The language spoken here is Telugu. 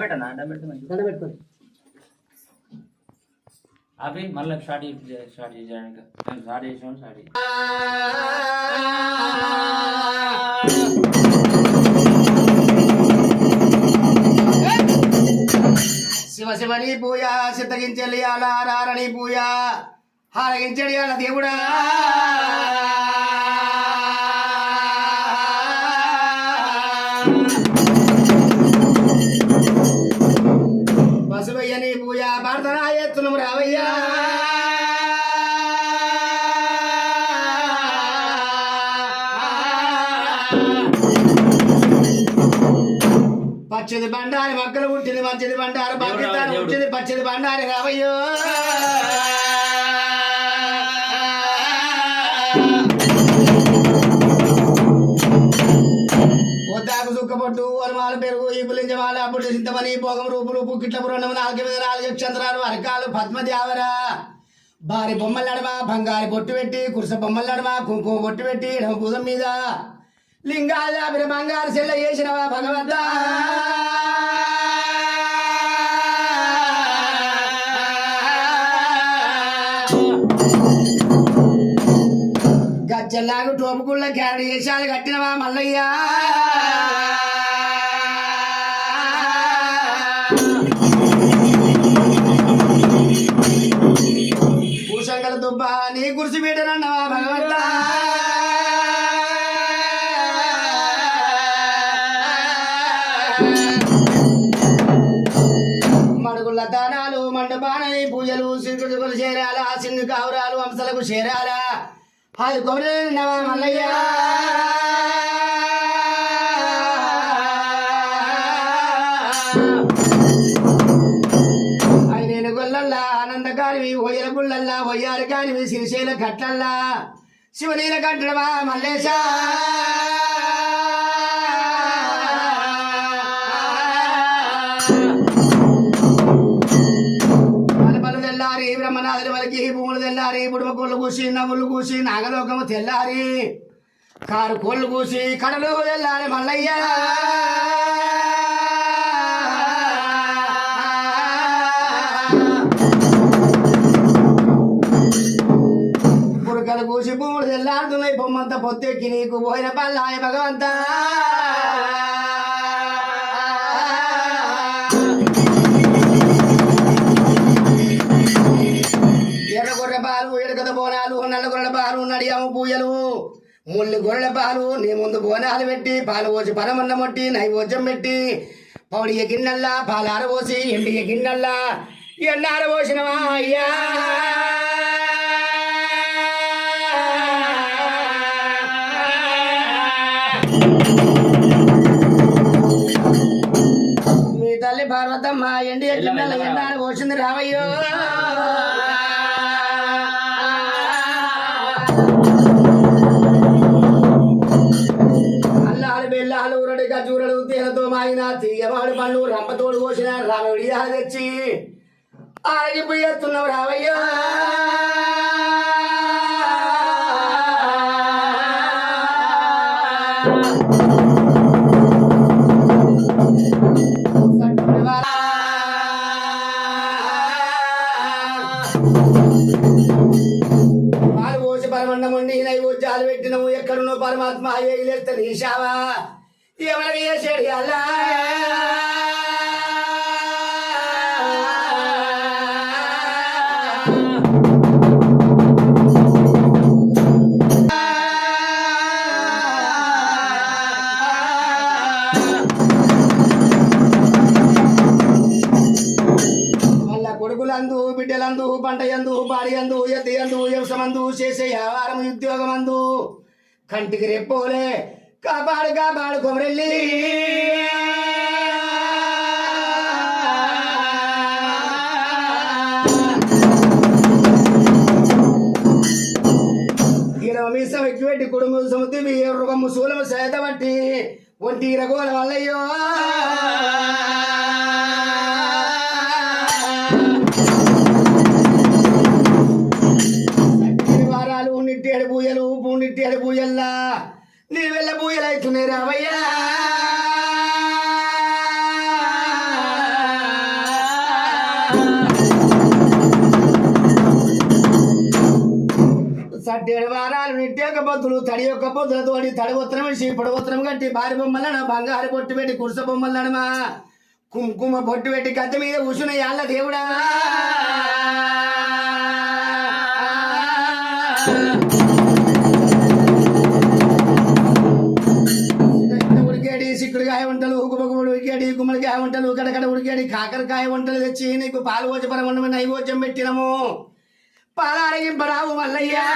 పెట్టనా? దండ పెట్టుకోండి. అవి మళ్ళీ చేయ- స్టార్ట్ చేయడానికి స్టార్ట్ చేసి శివ శివని పూయ సిద్ధగించలి అలారారని పూయ హారగించడి అల దేవుడా. పచ్చది బండారి మక్కలు పుట్టింది మంచిది బండారు పాకిస్తాన్. పుట్టింది పచ్చది బండారి రావయ్యో. వద్దాకు సుక్కపట్టు వనమాల పెరుగు ఈ పులింజమాల అప్పుడు చింతమని భోగం రూపులు పుక్కిట్ల పురాణము నాలుగు మీద నాలుగు చంద్రాలు అరకాలు పద్మతి ఆవరా భారీ బొమ్మల నడమ బంగారు బొట్టు పెట్టి కురుస బొమ్మల నడమ కుంకుమ బొట్టు పెట్టి ఎడమ భూతం మీద. లింగాల బంగారు చెల్ల చేసినవా భగవద్ద. గజ్జల్లాగు టోపుకుళ్ళ క్యారెట్ చేసాలు కట్టినవా మల్లయ్య. భూషంగల దుబ్బ నీ కుర్చీ పీటనన్నవా మడుగుల దానాలు మండపానని పూజలు శ్రీకృతులు చేరాల సింగు కావురాలు వంశలకు చేరాల. అది కొమరే నవా మల్లయ్య. ఆయన గొల్లల్లా ఆనందకారివి ఒయ్యల గుళ్ళల్లా ఒయ్యారి కానివి శ్రీశైల కట్టల్లా శివనీల కట్టడమా మల్లేశా. కోళ్ళు కూసి నవ్వులు కూసి నాగలోకము తెల్లారి. కారు కోళ్ళు కూసి కడలు తెల్లారి మల్లయ్య. బురకలు కూసి భూములు తెల్లారుతున్నాయి బొమ్మంత పొత్తెక్కి నీకు పోయిన పల్లాయ భగవంతా. పాలు పూయలు. ముళ్ళు గొర్రెల పాలు నీ ముందు బోనాలు పెట్టి పాలు పోసి పరమన్న మొట్టి నైవేద్యం పెట్టి పౌడియ గిన్నెల్లా పాలు ఆరబోసి ఎండియ గిన్నెల్లా ఎన్న ఆరబోసినవా అయ్యా? మీ తల్లి పార్వతమ్మ ఎండి గిన్నెల ఎండ పోసింది రావయ్యో? అల్లాలు బెల్లాలు ఉరడి గజూరలు మాగిన తీయవాడు పండు రంపతోడు కోసిన రామవిడి తెచ్చి ఆగిపోయేస్తున్నావు రావయ్యా. పాలు పోసి పరమన్నం వండి ఉద్యాలు పెట్టినము. ఎక్కడున్నో పరమాత్మ ఏగిలేస్తే నీశావా ఎవరికి చేసాడు అల్లా కొడుకులందు బిడ్డలందు పంట ఎందు పాడి ఎందు ఎద్దు ఎందు వ్యవసమందు చేసే వ్యాపారం ఉద్యోగమందు. కంటికి రెప్పోలే కాపాడు కాపాడు కొమరెల్లి. ఈయన మీసం ఎక్కుపెట్టి కుటుంబం సముద్రి మీ రుగము శూలము సేదబట్టి ఒంటి రఘువల వల్లయ్యో. సట్టేడు వారాలు నిట్టేక బొత్తులు తడి యొక్క బొత్తులతోటి తడి ఉత్తరం వేసి పొడి ఉత్తరం కట్టి భారీ బొమ్మలన బంగారు బొట్టు పెట్టి కురుస బొమ్మలనమా కుంకుమ బొట్టు పెట్టి కత్తి మీద కూర్చున్న యాళ్ళ దేవుడా. ఉడికేడి సిక్కుడుకాయ వంటలు గుబగుబడు ఉడికేడి గుమ్మడికాయ వంటలు కడకడ ఉడికేడి కాకరకాయ వంటలు తెచ్చి నీకు పాలు వచ్చి పరమన్నమ నైవేద్యం పెట్టినము. పాలారగింపరావు మల్లయ్యా.